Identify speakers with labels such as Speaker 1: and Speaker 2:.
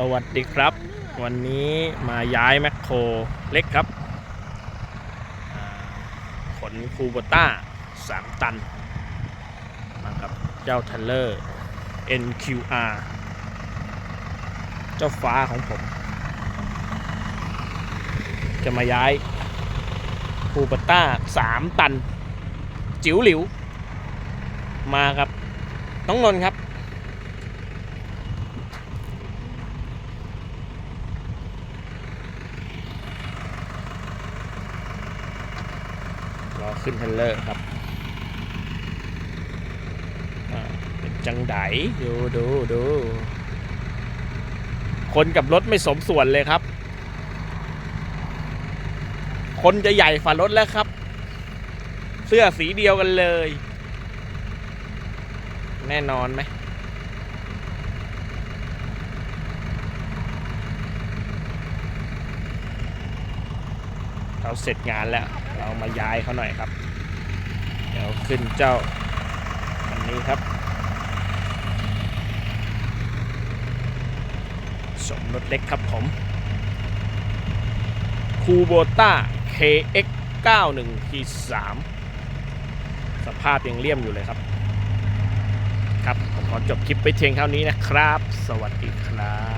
Speaker 1: สวัสดีครับ วันนี้มาย้ายแมคโครเล็กครับขนคูโบต้า 3 ตันมากับเจ้าทันเลอร์ NQR เจ้าฟ้าของผม จะมาย้ายคูโบต้า 3 ตัน จิ๋วหลิว มากับ น้องนนท์ครับ ขึ้นเทนเลอร์ครับเป็นจังไดดูดูดูคนกับรถไม่สมส่วนเลยครับ คนจะใหญ่ฝ่ารถแล้วครับ เสื้อสีเดียวกันเลย แน่นอนไหม เราเสร็จงานแล้ว เรามาย้ายเขาหน่อยครับ เดี๋ยวขึ้นเจ้าอันนี้ครับสมรถเล็กครับผมคูโบต้า KX 91ที่3สภาพยังเลี่ยมอยู่เลยครับ ครับ ผมขอจบคลิปไปเพียงเท่านี้นะครับ สวัสดีครับ